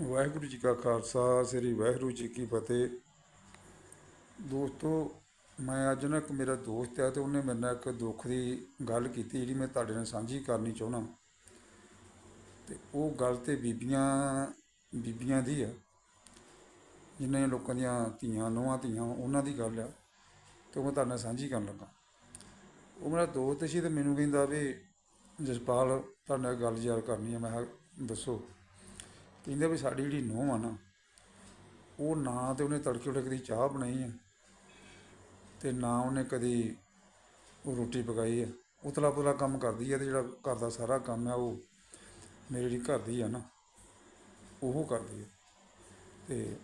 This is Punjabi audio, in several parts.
ਵਾਹਿਗੁਰੂ ਜੀ ਕਾ ਖਾਲਸਾ, ਸ੍ਰੀ ਵਾਹਿਗੁਰੂ ਜੀ ਕੀ ਫਤਿਹ। ਦੋਸਤੋ, ਮੈਂ ਅੱਜ ਨਾ ਇੱਕ ਮੇਰਾ ਦੋਸਤ ਹੈ ਤੇ ਉਹਨੇ ਮੇਰੇ ਨਾਲ ਇੱਕ ਦੁੱਖ ਦੀ ਗੱਲ ਕੀਤੀ ਜਿਹੜੀ ਮੈਂ ਤੁਹਾਡੇ ਨਾਲ ਸਾਂਝੀ ਕਰਨੀ ਚਾਹੁੰਦਾ। ਤੇ ਉਹ ਗੱਲ ਤੇ ਬੀਬੀਆਂ ਬੀਬੀਆਂ ਦੀ ਆ। ਜਿਨ੍ਹਾਂ ਲੋਕਾਂ ਦੀਆਂ ਧੀਆਂ ਨੂੰਹਾਂ ਧੀਆਂ, ਉਹਨਾਂ ਦੀ ਗੱਲ ਆ। ਤੇ ਉਹ ਮੈਂ ਤੁਹਾਡੇ ਨਾਲ ਸਾਂਝੀ ਕਰਨ ਲੱਗਾ। ਉਹ ਮੇਰਾ ਦੋਸਤ ਸੀ ਤੇ ਮੈਨੂੰ ਕਹਿੰਦਾ ਵੀ, ਜਸਪਾਲ, ਤੁਹਾਡੇ ਨਾਲ ਗੱਲ ਯਾਰ ਕਰਨੀ ਆ, ਮੈਂ ਦੱਸੋ। ਕਹਿੰਦੇ ਵੀ ਸਾਡੀ ਜਿਹੜੀ ਨੂੰਹ ਆ ਨਾ ਉਹ ਨਾ ਤੇ ਉਹਨੇ ਤੜਕੇ ਉੱਠ ਕਦੀ ਚਾਹ ਬਣਾਈ ਆ ਤੇ ਨਾ ਉਹਨੇ ਕਦੀ ਉਹ ਰੋਟੀ ਪਕਾਈ ਆ। ਉਤਲਾ ਪੁਤਲਾ ਕੰਮ ਕਰਦੀ ਆ ਤੇ ਜਿਹੜਾ ਘਰ ਦਾ ਸਾਰਾ ਕੰਮ ਆ ਉਹ ਮੇਰੀ ਜਿਹੜੀ ਘਰ ਦੀ ਆ ਨਾ ਉਹ ਕਰਦੀ ਆ। ਤੇ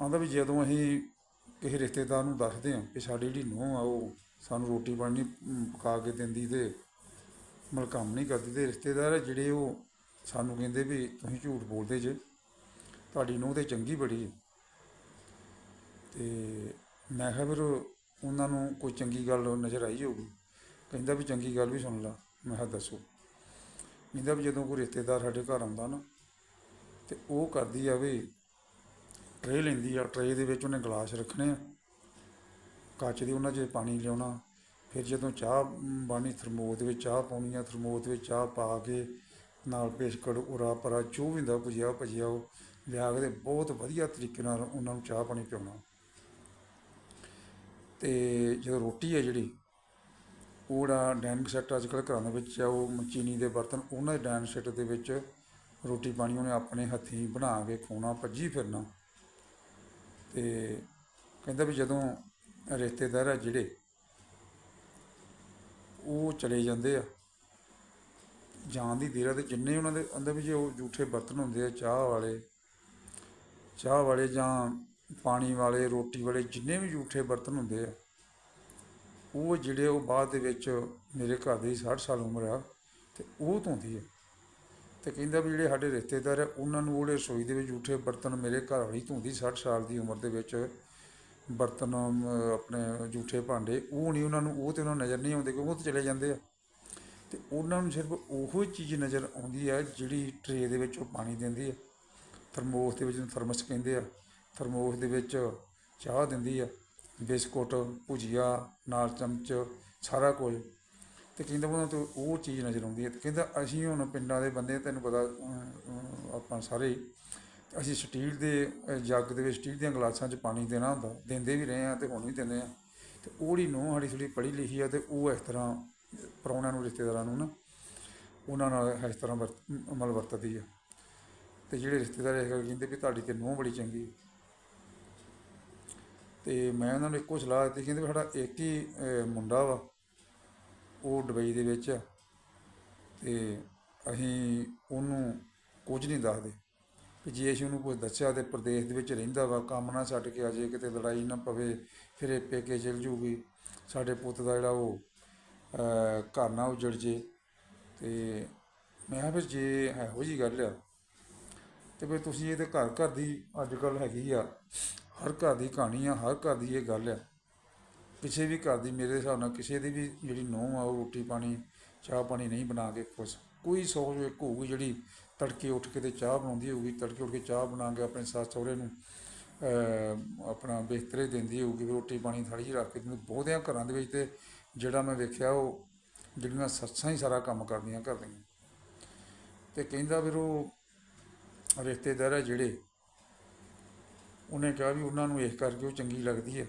ਆਂਦਾ ਵੀ ਜਦੋਂ ਅਸੀਂ ਕਿਸੇ ਰਿਸ਼ਤੇਦਾਰ ਨੂੰ ਦੱਸਦੇ ਆ ਕਿ ਸਾਡੀ ਜਿਹੜੀ ਨੂੰਹ ਆ ਉਹ ਸਾਨੂੰ ਰੋਟੀ ਪਾਣੀ ਅਮ, ਪਕਾ ਕੇ ਦਿੰਦੀ ਤੇ ਮਤਲਬ ਕੰਮ ਨਹੀਂ ਕਰਦੀ ਤੇ ਰਿਸ਼ਤੇਦਾਰ ਆ ਜਿਹੜੇ ਉਹ ਸਾਨੂੰ ਕਹਿੰਦੇ ਵੀ ਤੁਸੀਂ ਝੂਠ ਬੋਲਦੇ ਜੇ ਤੁਹਾਡੀ ਨੂੰਹ ਤੇ ਚੰਗੀ ਬੜੀ ਹੈ ਤੇ ਮੈਂ ਕਿਹਾ ਫਿਰ ਉਹਨਾਂ ਨੂੰ ਕੋਈ ਚੰਗੀ ਗੱਲ ਨਜ਼ਰ ਆਈ ਹੋਊਗੀ। ਕਹਿੰਦਾ ਵੀ ਚੰਗੀ ਗੱਲ ਵੀ ਸੁਣ ਲਾ ਮੈਂ ਕਿਹਾ ਦੱਸੋ। ਕਹਿੰਦਾ ਵੀ ਜਦੋਂ ਕੋਈ ਰਿਸ਼ਤੇਦਾਰ ਸਾਡੇ ਘਰ ਆਉਂਦਾ ਨਾ ਤੇ ਉਹ ਕਰਦੀ ਆ ਵੀ ਟਰੇ ਲੈਂਦੀ ਆ ਟਰੇ ਦੇ ਵਿੱਚ ਉਹਨੇ ਗਲਾਸ ਰੱਖਣੇ ਆ। ਕੱਚ ਦੀ ਉਹਨਾਂ 'ਚ ਪਾਣੀ ਲਿਆਉਣਾ ਫਿਰ ਜਦੋਂ ਚਾਹ ਮ, ਬਾਣੀ ਥਰਮੋਸ ਦੇ ਵਿੱਚ ਚਾਹ ਪਾਉਣੀ ਆ ਥਰਮੋਸ ਦੇ ਵਿੱਚ ਚਾਹ ਪਾ ਕੇ ਨਾਲ ਬਿਸਕੁਟ ਉਰਾ ਪਰਾ ਜੋ ਵੀ ਹੁੰਦਾ ਭੁਜਿਆ ਭਜਿਆ ਉਹ ਲਿਆ ਕੇ ਤੇ ਬਹੁਤ ਵਧੀਆ ਤਰੀਕੇ ਨਾਲ ਉਹਨਾਂ ਨੂੰ ਚਾਹ ਪਾਣੀ ਪਿਆਉਣਾ। ਤੇ ਜਦੋਂ ਰੋਟੀ ਹੈ ਜਿਹੜੀ, ਉਹ ਜਿਹੜਾ ਡਾਈਨਿੰਗ ਸੈੱਟ ਅੱਜ ਕੱਲ੍ਹ ਘਰਾਂ ਦੇ ਵਿੱਚ ਆ, ਉਹ ਚੀਨੀ ਦੇ ਬਰਤਨ, ਉਹਨਾਂ ਦੇ ਡਾਈਨਿੰਗ ਸੈੱਟ ਦੇ ਵਿੱਚ ਰੋਟੀ ਪਾਣੀ ਉਹਨੇ ਆਪਣੇ ਹੱਥੀਂ ਬਣਾ ਕੇ ਖਵਾਉਣਾ ਭੱਜੀ ਫਿਰਨਾ। ਤੇ ਕਹਿੰਦਾ ਵੀ ਜਦੋਂ ਰਿਸ਼ਤੇਦਾਰ ਆ ਜਿਹੜੇ, ਉਹ ਚਲੇ ਜਾਂਦੇ ਆ। ਜਾਣ ਦੀ ਦੇਰ ਆ ਤੇ ਜਿੰਨੇ ਉਹਨਾਂ ਦੇ ਅੰਦਰ ਵਿੱਚ ਉਹ ਝੂਠੇ ਬਰਤਨ ਹੁੰਦੇ ਆ, ਚਾਹ ਵਾਲੇ ਚਾਹ ਵਾਲੇ ਜਾਂ ਪਾਣੀ ਵਾਲੇ, ਰੋਟੀ ਵਾਲੇ, ਜਿੰਨੇ ਵੀ ਝੂਠੇ ਬਰਤਨ ਹੁੰਦੇ ਆ, ਉਹ ਜਿਹੜੇ ਉਹ ਬਾਅਦ ਦੇ ਵਿੱਚ ਮੇਰੇ ਘਰ ਦੀ 60 ਸਾਲ ਉਮਰ ਆ ਤੇ ਉਹ ਧੋਂਦੀ ਆ। ਤੇ ਕਹਿੰਦਾ ਵੀ ਜਿਹੜੇ ਸਾਡੇ ਰਿਸ਼ਤੇਦਾਰ ਆ, ਉਹਨਾਂ ਨੂੰ ਉਹਦੇ ਰਸੋਈ ਦੇ ਵਿੱਚ ਝੂਠੇ ਬਰਤਨ ਮੇਰੇ ਘਰ ਵਾਲੀ ਧੋਂਦੀ 60 ਸਾਲ ਦੀ ਉਮਰ ਦੇ ਵਿੱਚ। ਬਰਤਨ ਆਪਣੇ ਝੂਠੇ ਭਾਂਡੇ, ਉਹ ਨਹੀਂ ਉਹਨਾਂ ਨੂੰ, ਉਹ ਤੇ ਉਹਨਾਂ ਨੂੰ ਨਜ਼ਰ ਨਹੀਂ ਆਉਂਦੇ ਕਿਉਂਕਿ ਉਹ ਤਾਂ ਚਲੇ ਜਾਂਦੇ ਆ। ਤੇ ਉਹਨਾਂ ਨੂੰ ਸਿਰਫ ਉਹੋ ਚੀਜ਼ ਨਜ਼ਰ ਆਉਂਦੀ ਹੈ ਜਿਹੜੀ ਟਰੇ ਦੇ ਵਿੱਚ ਉਹ ਪਾਣੀ ਦਿੰਦੀ ਹੈ ਥਰਮੋਸ ਦੇ ਵਿੱਚ ਥਰਮਸ ਕਹਿੰਦੇ ਆ। ਥਰਮੋਸ ਦੇ ਵਿੱਚ ਚਾਹ ਦਿੰਦੀ ਆ, ਬਿਸਕੁਟ, ਭੁਜੀਆ, ਨਾਲ ਚਮਚ, ਸਾਰਾ ਕੁਝ। ਤੇ ਕਹਿੰਦਾ ਉਹਨਾਂ ਤੋਂ ਉਹ ਚੀਜ਼ ਨਜ਼ਰ ਆਉਂਦੀ ਹੈ ਤੇ ਕਹਿੰਦਾ ਅਸੀਂ ਹੁਣ ਪਿੰਡਾਂ ਦੇ ਬੰਦੇ ਤੈਨੂੰ ਪਤਾ ਆਪਾਂ ਸਾਰੇ, ਅਸੀਂ ਸਟੀਲ ਦੇ ਜੱਗ ਦੇ ਵਿੱਚ ਸਟੀਲ ਦੀਆਂ ਗਲਾਸਾਂ 'ਚ ਪਾਣੀ ਦੇਣਾ ਹੁੰਦਾ, ਦਿੰਦੇ ਵੀ ਰਹੇ ਆ ਤੇ ਹੁਣ ਵੀ ਦਿੰਦੇ ਆ। ਤੇ ਉਹਦੀ ਨੂੰਹ ਸਾਡੀ ਥੋੜੀ ਪੜ੍ਹੀ ਲਿਖੀ ਆ ਤੇ ਉਹ ਇਸ ਤਰ੍ਹਾਂ ਪ੍ਰਾਹੁਣਿਆਂ ਨੂੰ, ਰਿਸ਼ਤੇਦਾਰਾਂ ਨੂੰ ਨਾ, ਉਹਨਾਂ ਨਾਲ ਇਸ ਤਰ੍ਹਾਂ ਵਰਤ, ਅਮਲ ਵਰਤਦੀ ਆ। ਤੇ ਜਿਹੜੇ ਰਿਸ਼ਤੇਦਾਰ ਇਹ ਗੱਲ ਕਹਿੰਦੇ ਵੀ ਤੁਹਾਡੀ ਤੇ ਨੂੰਹ ਬੜੀ ਚੰਗੀ ਤੇ ਮੈਂ ਉਹਨਾਂ ਨੂੰ ਇੱਕੋ ਸਲਾਹ ਦਿੱਤੀ, ਕਹਿੰਦੇ ਵੀ ਸਾਡਾ ਇੱਕ ਹੀ ਮੁੰਡਾ ਵਾ, ਉਹ ਦੁਬਈ ਦੇ ਵਿੱਚ ਆ। ਤੇ ਅਸੀਂ ਉਹਨੂੰ ਕੁਝ ਨਹੀਂ ਦੱਸਦੇ। ਕਿ ਜੇ ਅਸੀਂ ਉਹਨੂੰ ਕੁਝ ਦੱਸਿਆ ਤੇ ਪ੍ਰਦੇਸ਼ ਦੇ ਵਿੱਚ ਰਹਿੰਦਾ ਵਾ, ਕੰਮ ਨਾ ਛੱਡ ਕੇ ਆ ਜੇ ਕਿਤੇ ਲੜਾਈ ਨਾ ਪਵੇ, ਫਿਰ ਇਹ ਪੇਕੇ ਚਲ ਜੂਗੀ। ਸਾਡੇ ਪੁੱਤ ਦਾ ਜਿਹੜਾ ਉਹ ਘਰ ਨਾ ਉਜੜ ਜੇ ਅਤੇ ਮੈਂ ਕਿਹਾ ਫਿਰ ਜੇ ਇਹੋ ਜਿਹੀ ਗੱਲ ਆ, ਤੇ ਫਿਰ ਤੁਸੀਂ ਇਹ ਤਾਂ ਘਰ ਘਰ ਦੀ ਅੱਜ ਕੱਲ੍ਹ ਹੈਗੀ ਆ, ਹਰ ਘਰ ਦੀ ਕਹਾਣੀ ਆ, ਹਰ ਘਰ ਦੀ ਇਹ ਗੱਲ ਆ। ਕਿਸੇ ਵੀ ਘਰ ਦੀ ਮੇਰੇ ਹਿਸਾਬ ਨਾਲ ਕਿਸੇ ਦੀ ਵੀ ਜਿਹੜੀ ਨੂੰਹ ਆ, ਉਹ ਰੋਟੀ ਪਾਣੀ, ਚਾਹ ਪਾਣੀ ਨਹੀਂ ਬਣਾ ਕੇ ਖੁਸ਼। ਕੋਈ ਸੋਚ ਇੱਕ ਹੋਊਗੀ ਜਿਹੜੀ ਤੜਕੇ ਉੱਠ ਕੇ ਤੇ ਚਾਹ ਬਣਾਉਂਦੀ ਹੋਊਗੀ, ਤੜਕੇ ਉੱਠ ਕੇ ਚਾਹ ਬਣਾ ਕੇ ਆਪਣੇ ਸੱਸ ਸਹੁਰੇ ਨੂੰ ਆਪਣਾ ਬਿਸਤਰੇ ਦਿੰਦੀ ਹੋਊਗੀ, ਰੋਟੀ ਪਾਣੀ ਥਾਲੀ 'ਚ ਰੱਖ ਕੇ ਦਿੰਦੀ ਬਹੁਤਿਆਂ ਘਰਾਂ ਦੇ ਵਿੱਚ ਤੇ ਜਿਹੜਾ ਮੈਂ ਵੇਖਿਆ ਉਹ ਜਿਹੜੀਆਂ ਸੱਸਾਂ ਹੀ ਸਾਰਾ ਕੰਮ ਕਰਦੀਆਂ ਘਰ ਦੀਆਂ ਤੇ ਕਹਿੰਦਾ ਫਿਰ ਉਹ ਰਿਸ਼ਤੇਦਾਰ ਹੈ ਜਿਹੜੇ, ਉਹਨੇ ਕਿਹਾ ਵੀ ਉਹਨਾਂ ਨੂੰ ਇਸ ਕਰਕੇ ਉਹ ਚੰਗੀ ਲੱਗਦੀ ਹੈ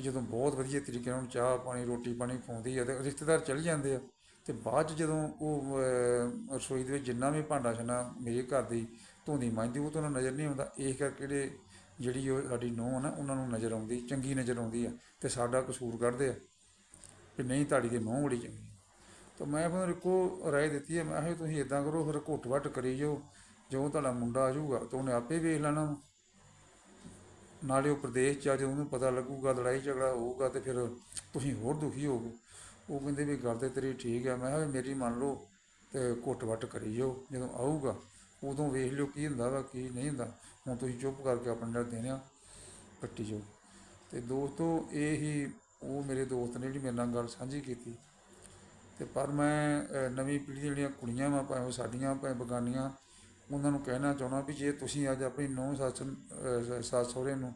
ਜਦੋਂ ਬਹੁਤ ਵਧੀਆ ਤਰੀਕੇ ਨਾਲ ਚਾਹ ਪਾਣੀ, ਰੋਟੀ ਪਾਣੀ ਖਵਾਉਂਦੀ ਹੈ ਤੇ ਰਿਸ਼ਤੇਦਾਰ ਚਲੇ ਜਾਂਦੇ ਆ ਤੇ ਬਾਅਦ ਚ ਜਦੋਂ ਉਹ ਰਸੋਈ ਦੇ ਵਿੱਚ ਜਿੰਨਾ ਵੀ ਭਾਂਡਾ ਛਣਾ ਮੇਰੇ ਘਰ ਦੀ ਧੋਂਦੀ, ਮਾਂਜਦੀ, ਉਹ ਤੋਂ ਨਜ਼ਰ ਨਹੀਂ ਆਉਂਦਾ। ਇਸ ਕਰਕੇ ਜਿਹੜੇ ਜਿਹੜੀ ਉਹ ਸਾਡੀ ਨੂੰਹ ਆ ਨਾ, ਉਹਨਾਂ ਨੂੰ ਨਜ਼ਰ ਆਉਂਦੀ, ਚੰਗੀ ਨਜ਼ਰ ਆਉਂਦੀ ਆ, ਤੇ ਸਾਡਾ ਕਸੂਰ ਕੱਢਦੇ ਆ ਵੀ ਨਹੀਂ, ਤੁਹਾਡੀ ਤੇ ਮੂੰਹ ਬੜੀ ਚੰਗੀ ਤਾਂ ਮੈਂ ਫਿਰ ਇੱਕੋ ਰਾਏ ਦਿੱਤੀ ਹੈ ਮੈਂ ਕਿਹਾ ਤੁਸੀਂ ਇਦਾਂ ਕਰੋ, ਫਿਰ ਘੁੱਟ ਵੱਟ ਕਰੀ ਜਾਓ, ਜਦੋਂ ਤੁਹਾਡਾ ਮੁੰਡਾ ਆ ਜਾਊਗਾ, ਤਾਂ ਉਹਨੇ ਆਪੇ ਵੇਖ ਲੈਣਾ ਵਾ। ਨਾਲੇ ਉਹ ਪ੍ਰਦੇਸ਼ ਚ ਆ, ਜਦੋਂ ਉਹਨੂੰ ਪਤਾ ਲੱਗੂਗਾ ਲੜਾਈ ਝਗੜਾ ਹੋਊਗਾ, ਤੇ ਫਿਰ ਤੁਸੀਂ ਹੋਰ ਦੁਖੀ ਹੋਵੋ ਉਹ ਕਹਿੰਦੇ ਵੀ ਗੱਲ ਤੇ ਤੇਰੀ ਠੀਕ ਆ, ਮੈਂ ਕਿਹਾ ਮੇਰੀ ਮੰਨ ਲਓ, ਤੇ ਘੁੱਟ ਵੱਟ ਕਰੀ ਜਾਓ, ਜਦੋਂ ਆਊਗਾ ਉਦੋਂ ਵੇਖ ਲਿਓ ਕੀ ਹੁੰਦਾ ਵਾ, ਕੀ ਨਹੀਂ ਹੁੰਦਾ। ਹੁਣ ਤੁਸੀਂ ਚੁੱਪ ਕਰਕੇ ਆਪਣੇ ਨਾਲ ਆ, ਕੱਟੀ ਜਾਓ। ਤੇ ਦੋਸਤੋ, ਇਹ ਹੀ ਉਹ ਮੇਰੇ ਦੋਸਤ ਨੇ ਜਿਹੜੀ ਮੇਰੇ ਨਾਲ ਗੱਲ ਸਾਂਝੀ ਕੀਤੀ। ਤੇ ਪਰ ਮੈਂ ਨਵੀਂ ਪੀੜ੍ਹੀ ਦੀਆਂ ਜਿਹੜੀਆਂ ਕੁੜੀਆਂ ਵਾ, ਭਾਵੇਂ ਉਹ ਸਾਡੀਆਂ, ਭਾਵੇਂ ਬਗਾਨੀਆਂ, ਉਹਨਾਂ ਨੂੰ ਕਹਿਣਾ ਚਾਹੁੰਦਾ ਵੀ ਜੇ ਤੁਸੀਂ ਅੱਜ ਆਪਣੀ ਨੂੰਹ ਸੱਸ ਸੱਸ ਸਹੁਰੇ ਨੂੰ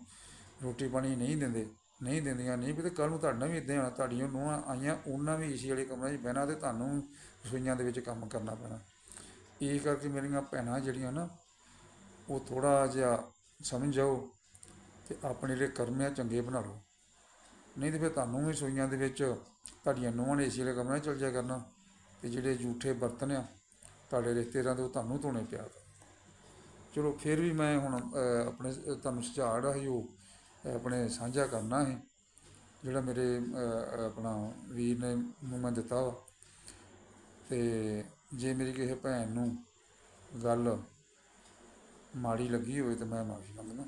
ਰੋਟੀ ਪਾਣੀ ਨਹੀਂ ਦਿੰਦੇ, ਨਹੀਂ ਦਿੰਦੀਆਂ, ਨਹੀਂ ਵੀ ਤੇ ਕੱਲ ਨੂੰ ਤੁਹਾਡੇ ਨਾਲ ਵੀ ਇਦਾਂ ਹੋਣਾ, ਤੁਹਾਡੀਆਂ ਨੂੰਹਾਂ ਆਈਆਂ, ਉਹਨਾਂ ਵੀ ਏਸੀ ਵਾਲੇ ਕਮਰੇ 'ਚ ਬਹਿਣਾ ਤੇ ਤੁਹਾਨੂੰ ਰਸੋਈਆਂ ਦੇ ਵਿੱਚ ਕੰਮ ਕਰਨਾ ਪੈਣਾ। ਇਹ ਕਰਕੇ ਮੇਰੀਆਂ ਭੈਣਾਂ ਜਿਹੜੀਆਂ ਨਾ, ਉਹ ਥੋੜਾ ਜਿਹਾ ਸਮਝ ਜਾਓ ਤੇ ਆਪਣੇ ਜਿਹੜੇ ਕਰਮ ਆ ਚੰਗੇ ਬਣਾ ਲਓ। ਨਹੀਂ ਤੇ ਫਿਰ ਤੁਹਾਨੂੰ ਵੀ ਰਸੋਈਆਂ ਦੇ ਵਿੱਚ ਤੁਹਾਡੀਆਂ ਨੂੰਹਾਂ ਨੇ ਏਸੀ ਵਾਲੇ ਕਮਰੇ 'ਚ ਚਲ ਜਾਇਆ ਕਰਨਾ ਤੇ ਜਿਹੜੇ ਝੂਠੇ ਬਰਤਨ ਆ, ਤੁਹਾਡੇ ਰਿਸ਼ਤੇਦਾਰਾਂ ਦੇ ਉਹ ਤੁਹਾਨੂੰ ਧੋਣੇ ਪਿਆ ਚਲੋ ਫਿਰ ਵੀ ਮੈਂ ਹੁਣ ਆਪਣੇ ਤੁਹਾਨੂੰ ਸੁਝਾਅ ਜਿਹੜਾ ਸੀ ਉਹ ਆਪਣੇ ਸਾਂਝਾ ਕਰਨਾ ਹੈ ਜਿਹੜਾ ਮੇਰੇ ਆਪਣਾ ਵੀਰ ਨੇ ਨੂੰ ਮੈਂ ਦਿੱਤਾ ਵਾ। ਤੇ ਜੇ ਮੇਰੀ ਕਿਸੇ ਭੈਣ ਨੂੰ ਗੱਲ ਮਾੜੀ ਲੱਗੀ ਹੋਵੇ ਤਾਂ ਮੈਂ ਮਾਫੀ ਮੰਗਦਾ।